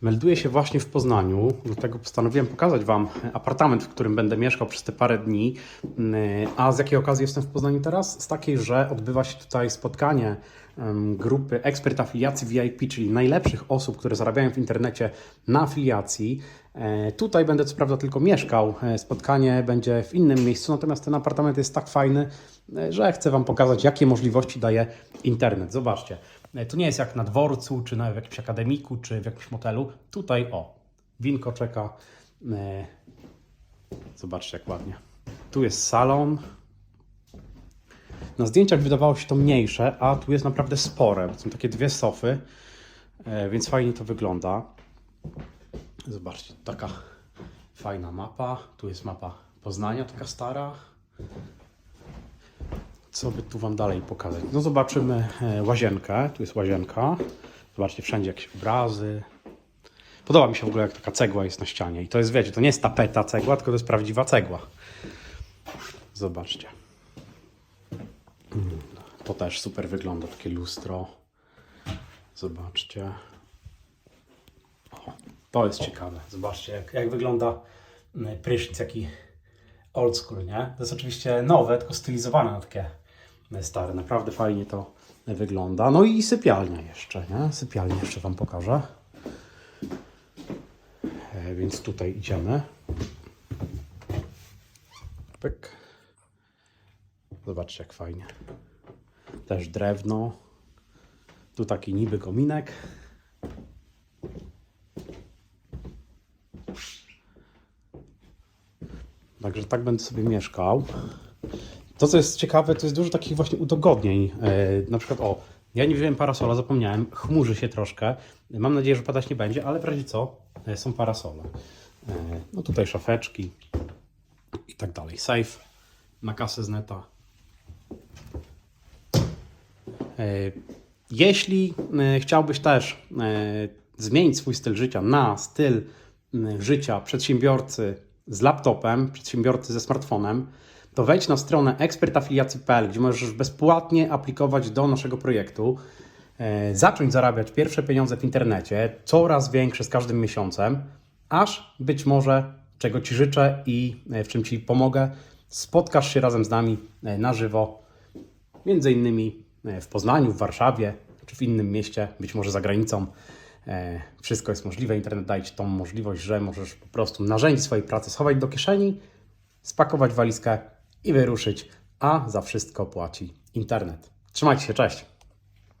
Melduję się właśnie w Poznaniu, dlatego postanowiłem pokazać Wam apartament, w którym będę mieszkał przez te parę dni. A z jakiej okazji jestem w Poznaniu teraz? Z takiej, że odbywa się tutaj spotkanie grupy ekspert afiliacji VIP, czyli najlepszych osób, które zarabiają w internecie na afiliacji. E, Tutaj będę co prawda tylko mieszkał, e, spotkanie będzie w innym miejscu, natomiast ten apartament jest tak fajny, e, że chcę Wam pokazać, jakie możliwości daje internet. Zobaczcie, to nie jest jak na dworcu, czy na w jakimś akademiku, czy w jakimś motelu. Tutaj o, winko czeka. E, Zobaczcie, jak ładnie. Tu jest salon. Na zdjęciach wydawało się to mniejsze, a tu jest naprawdę spore. Są takie dwie sofy, e, więc fajnie to wygląda. Zobaczcie, taka fajna mapa. Tu jest mapa Poznania, taka stara. Co by tu Wam dalej pokazać? No zobaczymy e, łazienkę. Tu jest łazienka. Zobaczcie, wszędzie jakieś obrazy. Podoba mi się w ogóle, jak taka cegła jest na ścianie. I to jest, wiecie, to nie jest tapeta cegła, tylko to jest prawdziwa cegła. Zobaczcie. Mm, To też super wygląda, takie lustro. Zobaczcie. O, to jest ciekawe. Zobaczcie, jak, jak wygląda mm, prysznic, jaki old school, nie? To jest oczywiście nowe, tylko stylizowane na takie e, stare. Naprawdę fajnie to wygląda. No i sypialnia jeszcze, nie? Sypialnię jeszcze Wam pokażę. E, Więc tutaj idziemy. Pyk. Zobaczcie, jak fajnie. Też drewno. Tu taki niby kominek. Także tak będę sobie mieszkał. To, co jest ciekawe, to jest dużo takich właśnie udogodnień. E, na przykład, o, ja nie wziąłem parasola, zapomniałem, chmurzy się troszkę. Mam nadzieję, że padać nie będzie, ale w razie co, e, są parasole. No tutaj szafeczki i tak dalej. Safe na kasę z neta. E, Jeśli chciałbyś też zmienić swój styl życia na styl życia przedsiębiorcy z laptopem, przedsiębiorcy ze smartfonem, to wejdź na stronę ekspertafiliacji.pl, gdzie możesz bezpłatnie aplikować do naszego projektu, e, zacząć zarabiać pierwsze pieniądze w internecie, coraz większe z każdym miesiącem, aż być może, czego Ci życzę i e, w czym Ci pomogę, spotkasz się razem z nami e, na żywo między innymi w Poznaniu, w Warszawie czy w innym mieście, być może za granicą. Wszystko jest możliwe. Internet daje Ci tą możliwość, że możesz po prostu narzędzi swojej pracy schować do kieszeni, spakować walizkę i wyruszyć, a za wszystko płaci internet. Trzymajcie się, cześć!